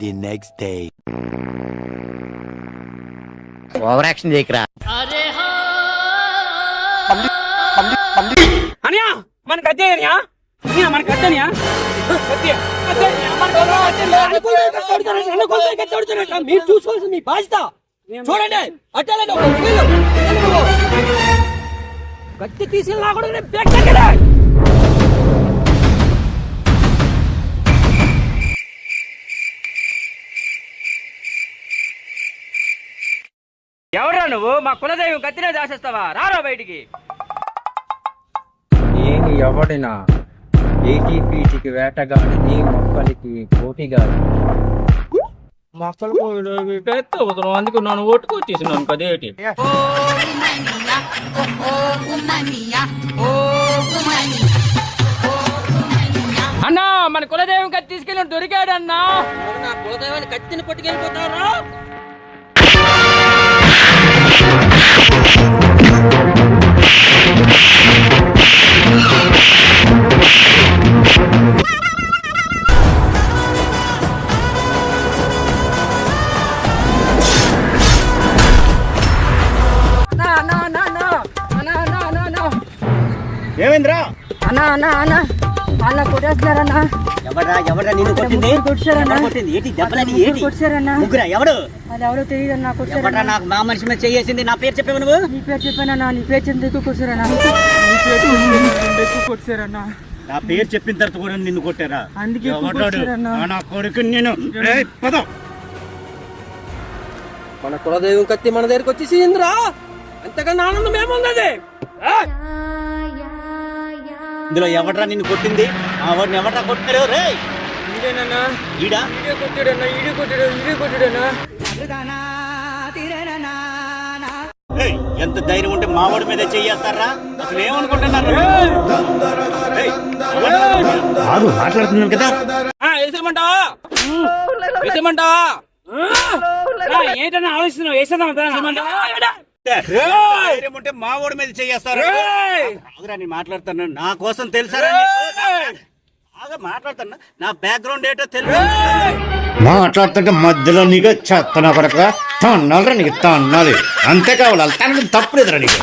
the next day. Over action చేయకరా. అనియా మన కత్తి అనియా? అనియా మన కత్తి అనియా. మీరు చూసుకోవాల్సింది మీ బాధ్యత. చూడండి అట్టాలండి ఒక వీళ్ళు, వీళ్ళు నువ్వు. కత్తి తీసుకెళ్ళి కూడా ఎవరా నువ్వు? మా కులదైవం కత్తినే దాసేస్తావా? రారా బయటికి. నేను ఎవడినా ఏటీపీటీకి వేటగాడిని మొక్కలకి పోటీగాడి మొక్కలు పోయి అందుకు నన్ను ఓటుకొచ్చేసినాను కదేటి? అన్నా మన కులదైవం కత్తి తీసుకెళ్ళి దొరికాడు అన్నా నా కులదైవాన్ని కత్తిని పట్టుకెళ్ళిపోతారా? ఏమైందిరా? అన్నా అన్నా అన్నా. అన్న కొట్టేస్తున్నారన్నా. ఎవడ్రా ఎవడ్రా నిన్ను కొట్టింది? కొట్టారన్నా కొట్టింది? ఏంటి దెబ్బలని ఏంటి? కొట్టారన్నా ముగ్గురా? ఎవడు? అది ఎవరో తెలియదు అన్న కొట్టారన్నా నాకు మా మనిషి మీద చేసింది నా పేరు చెప్పావు నువ్వు? నీ పేరు చెప్పానన్నా నీ పేరు చెందుకు కొట్టారన్నా కొట్టారన్నా నా పేరు చెప్పిన తర్వాత కూడా నిన్ను కొట్టారా? అందుకే నా కొడుకు నేను. ఏయ్, పద. మన కులదైవం కత్తి మన దగ్గరికి వచ్చేసి ఇంద్రా అంతకన్నా ఆనందం ఏముంది ఇందులో ఎవడ్రా నిన్ను కొట్టింది? ఆ వాడిని ఎవడ్రా రే ఈడా? కొట్టాడన్నా? కొట్టాడు కొట్టాడన్నా? ఏయ్, ఎంత ధైర్యం ఉంటే మావాడి మీద చెయ్యేస్తారా అసలు ఏమనుకుంటున్నారు? ఏయ్, ఎవడ్రా? ఆగు మాట్లాడుతున్నాను కదా. వేసేమంటావా వేసేమంటావా ఏంటన్నా ఆలోచిస్తున్నావు? వేసేద్దాం ఉంటే మావాడి మీద చెయ్యేస్తారా ఆగురా నేను మాట్లాడుతాను. నా కోసం తెలుసారా నీకు? బాగా మాట్లాడుతున్నా నా బ్యాక్గ్రౌండ్ ఏంటో తెలుసు. మాట్లాడుతుంటే మధ్యలో నీకు చెత్తన కొరక తన్నాలరా నీకు తన్నాలి. అంతే కావాలి. తనకి తప్పలేదురా నీకు.